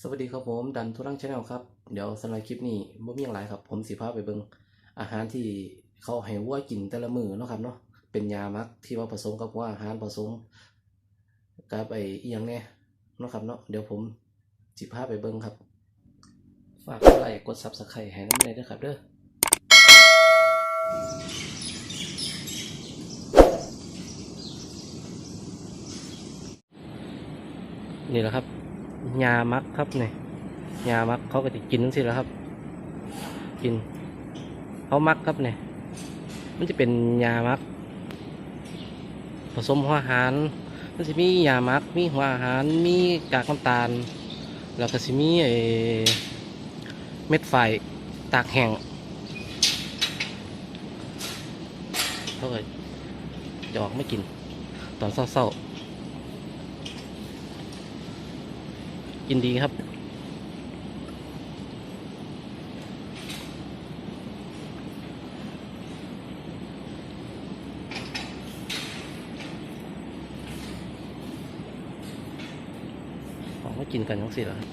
สวัสดีครับผมดันทุรังชาแนลครับ เดี๋ยวสำหรับคลิปนี้บ่มีอย่างไรครับ ผมสิพาพไปเบิงอาหารที่เขาให้วัวกินแต่ละมือเนาะครับเนาะเป็นยามักที่ว่าผสมกับว่าอาหารผสมกับไอ้อียังแน่เนาะครับเนาะเดี๋ยวผมสิพาพไปเบิงครับ ฝากกดไลค์กด Subscribe ให้น้ำเลยด้วยครับเด้อนี่แหละครับ ยามักครับเนี่ยยามักเขาก็จะกินทั้งสิ้นแหล้วครับ กินเขามักครับเนี่ยมันจะเป็นยามัก ผสมหัวอาหารมันจะมียามักมีหัวอาหารมีกากน้ำตาล แล้วก็จะมีไอ้เม็ดไฟตากแห้งเขาก็จะออกไม่กิน ตอนเศร้าๆ กินดีครับของไม่กินกันทั้งสิ้นแล้วครับ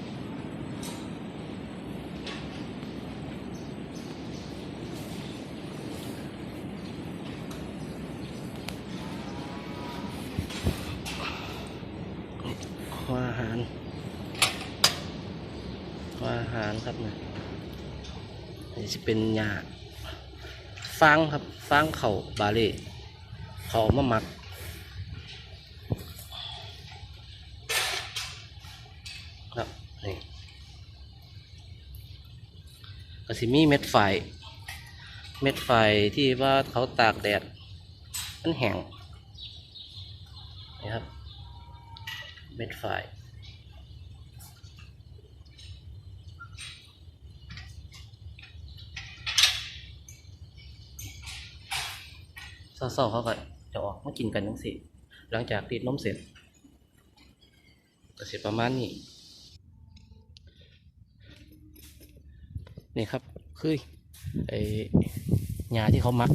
หัวอาหาร อาหารครับเนี่ยนี่จะเป็นยาฟางครับฟางเข่าบาเล่เขาเอามาหมักครับนี่ก็สิมีเม็ดไฟเม็ดไฟที่ว่าเขาตากแดดมันแห้งนี่ครับ เม็ดไฟ เศร้าๆเขาก็จะออกมากินกันทั้งสิหลังจากรีดนมเสร็จก็สิประมาณนี้นี่ครับคือไอ้ยาที่เขามัก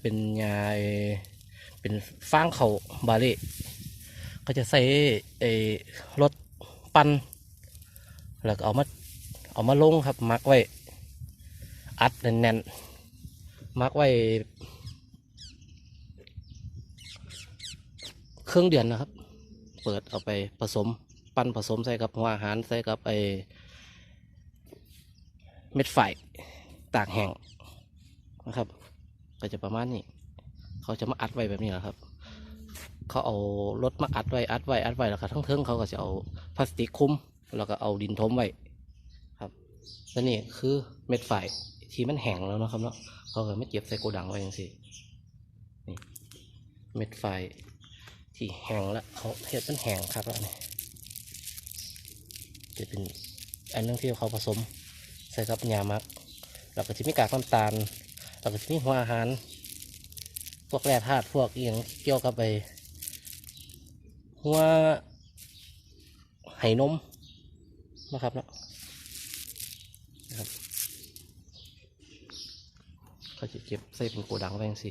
เป็นยาเป็นฟางเขาบาล่ก็จะใส่ไอ้รถปั่นแล้วก็เอามาเอามาลงครับมักไว้ อัดแน่นๆ มักไว้เครื่องเดือนนะครับ เปิดเอาไปผสมปั้นผสมใส่กับหัวอาหารใส่กับไอเม็ดไฟตากแห้งนะครับ ก็จะประมาณนี้ เขาจะมาอัดไว้แบบนี้แหละครับ เขาเอารถมาอัดไว้อัดไว้อัดไว้แล้วก็ทั้งเทิงเขาก็จะเอาพลาสติกคลุมแล้วก็เอาดินทมไว้ครับและนี่คือเม็ดไฟ ที่มันแห้งแล้วนะครับเนาะเขาก็ไม่เก็บใส่โกดังไว้อย่างสินี่เม็ดไฟที่แห้งแล้วเขาเห็ดมันแห้งครับแล้วนี่จะเป็นอันนึงที่เขาผสมใส่กับยามักแล้วก็จะมีกากน้ำตาลแล้วก็จะมีหัวอาหาร พวกแร่ธาตุพวกอหย่างเกี่ยวกับไปหัวไหนมนะครับเนาะนะครับ เขาจะเก็บใส่เป็นโกดังไว้ยังสิ